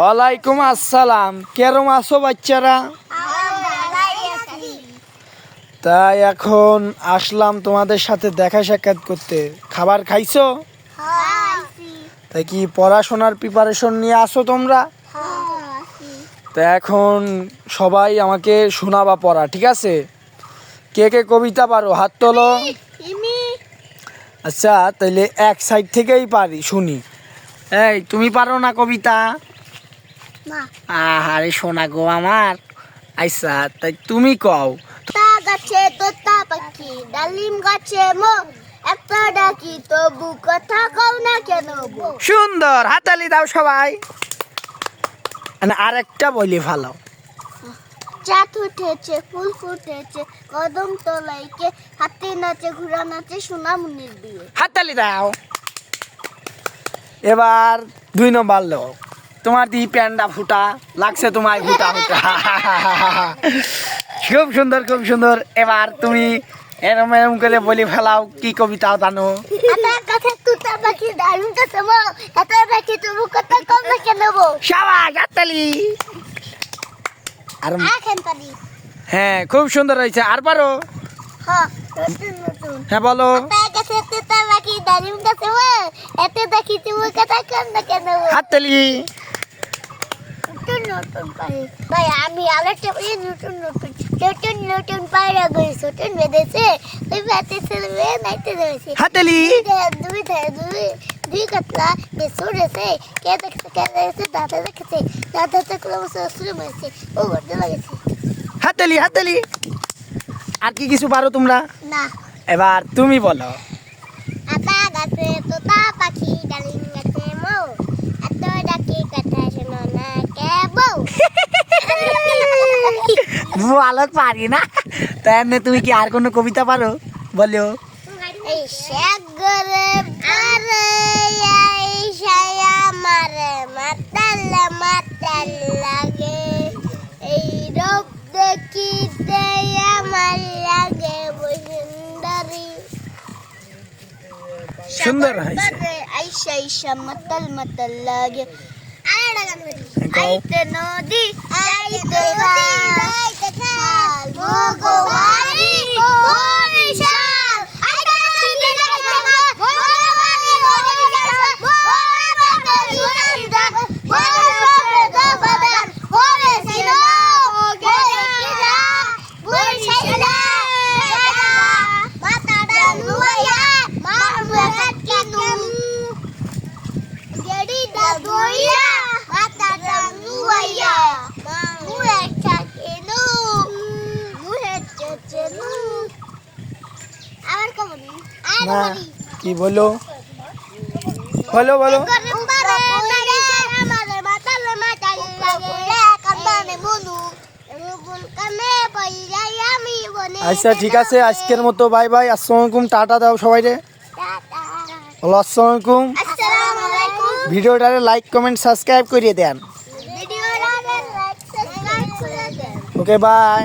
ওয়ালাইকুম আসসালাম। কেরম আছো বাচ্চারা? তাই এখন আসলাম তোমাদের সাথে দেখা সাক্ষাৎ করতে। খাবার খাইছো? তাই কি পড়াশোনার প্রিপারেশন নিয়ে আসো তোমরা? তা এখন সবাই আমাকে শোনাবা পড়া, ঠিক আছে? কে কে কবিতা পারো? হাত তোলো। আচ্ছা তাইলে এক সাইড থেকেই পারি, শুনি। এই, তুমি পারো না কবিতা? আহারে শোনা গো আমার। আচ্ছা তাই তুমি কও। গাছে তোতা পাখি ডালিম গাছে মো একটা ডাকি তবু কথা কও না কেন সুন্দর হাতালি দাও সবাই। আরেকটা বলি ভালো। চাঁদ উঠেছে ফুল ফুটেছে কদম তলাইকে হাতে নাচে ঘোড়া নাচে সোনামুনির বিয়ে। হাততালি দাও। এবার দুই নম্বর লো তোমার দি প্যান্ডা ফুটা লাগছে তোমায় ফুটা ফুটা। খুব সুন্দর খুব সুন্দর। এবার তুমি এরম এরম করে বলি ফেলাও কি কবিতা জানো। হ্যাঁ খুব সুন্দর হয়েছে। আর পারো? হ্যাঁ হ্যাঁ বলো। হাততালি। নতুন নতুন পায়রা। ভাই আমি আরেকটা পাই নতুন নতুন নতুন নতুন পায়রা গই ছোটন বেঁধেছে। ওই বাতে ছেলে নাইতে ধরেছে। হাততালি দুই ধারে দুই দুই কাতলা বেসু রেছে কে দেখছে কে দেখছে দাদা দেখেছে দাদা তো ক্রম শ্বশুর মেরেছে ও করতে লাগেছে হাততালি হাততালি আর কি কিছু পারো তোমরা? না। এবার তুমি বলো। আতা গাছে তোতা পাখি ডালিম গাছে মৌ। ভালো পারি না তাই তুমি কি আর কোনো কবিতা পারো বলো সুন্দর হয়েছে আইসা আইসা মাতাল মাতাল লাগে আইতে নদী আইতে খাল ভগবানী নি কি বলো? বলো বলো। আচ্ছা ঠিক আছে আজকের মতো বাই বাই। আসসালামু আলাইকুম টাটা দাও সবাই রে বলো আসসালামু আলাইকুম। আসসালামু আলাইকুম ভিডিওটারে লাইক কমেন্ট সাবস্ক্রাইব করিয়ে ভিডিওটা দেন। Okay bye.